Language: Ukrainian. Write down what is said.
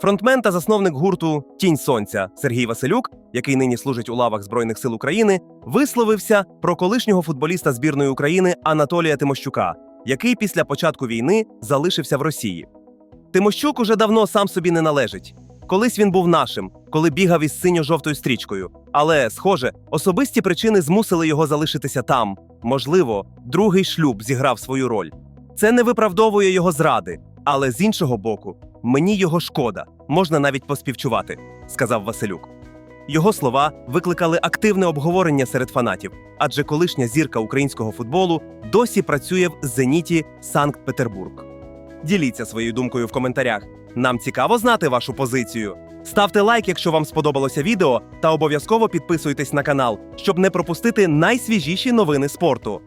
Фронтмен та засновник гурту Тінь Сонця Сергій Василюк, який нині служить у лавах Збройних сил України, висловився про колишнього футболіста збірної України Анатолія Тимощука, який після початку війни залишився в Росії. Тимощук уже давно сам собі не належить. Колись він був нашим, коли бігав із синьо-жовтою стрічкою. Але, схоже, особисті причини змусили його залишитися там. Можливо, другий шлюб зіграв свою роль. Це не виправдовує його зради, але з іншого боку, мені його шкода, можна навіть поспівчувати, сказав Василюк. Його слова викликали активне обговорення серед фанатів, адже колишня зірка українського футболу досі працює в Зеніті Санкт-Петербург. Діліться своєю думкою в коментарях. Нам цікаво знати вашу позицію. Ставте лайк, якщо вам сподобалося відео, та обов'язково підписуйтесь на канал, щоб не пропустити найсвіжіші новини спорту.